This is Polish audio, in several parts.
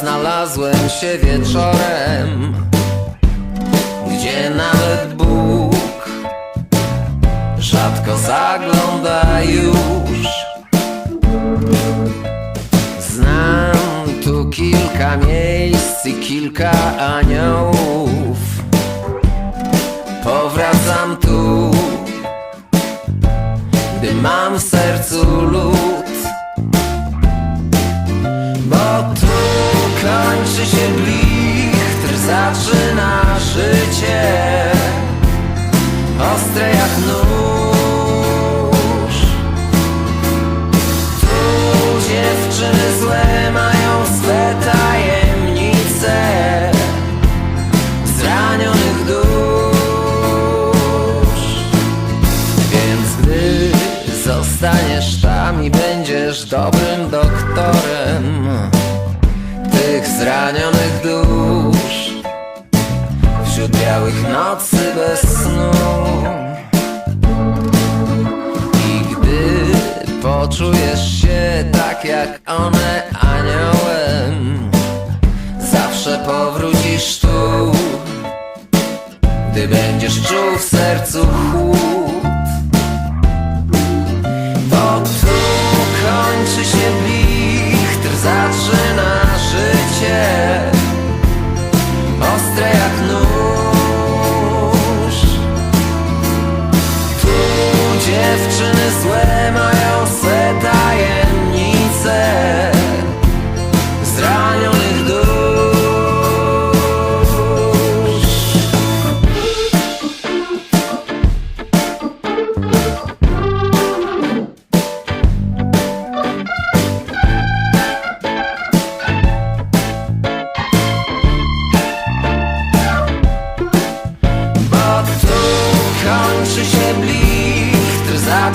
znalazłem się wieczorem, gdzie nawet Bóg rzadko zagląda już. Znam tu kilka miejsc i kilka aniołów. Powracam tu, gdy mam w sercu lód. Kończy się blichtr, zaczyna życie. Ostre jak nóż. Tu dziewczyny złe mają swe tajemnice. Zranionych dusz. Więc gdy zostaniesz tam i będziesz dobrym doktorem Tych zranionych dusz. Wśród białych nocy bez snu. I gdy poczujesz się tak jak one aniołem Zawsze powrócisz tu. Gdy będziesz czuł w sercu chłód стряхнув.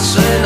say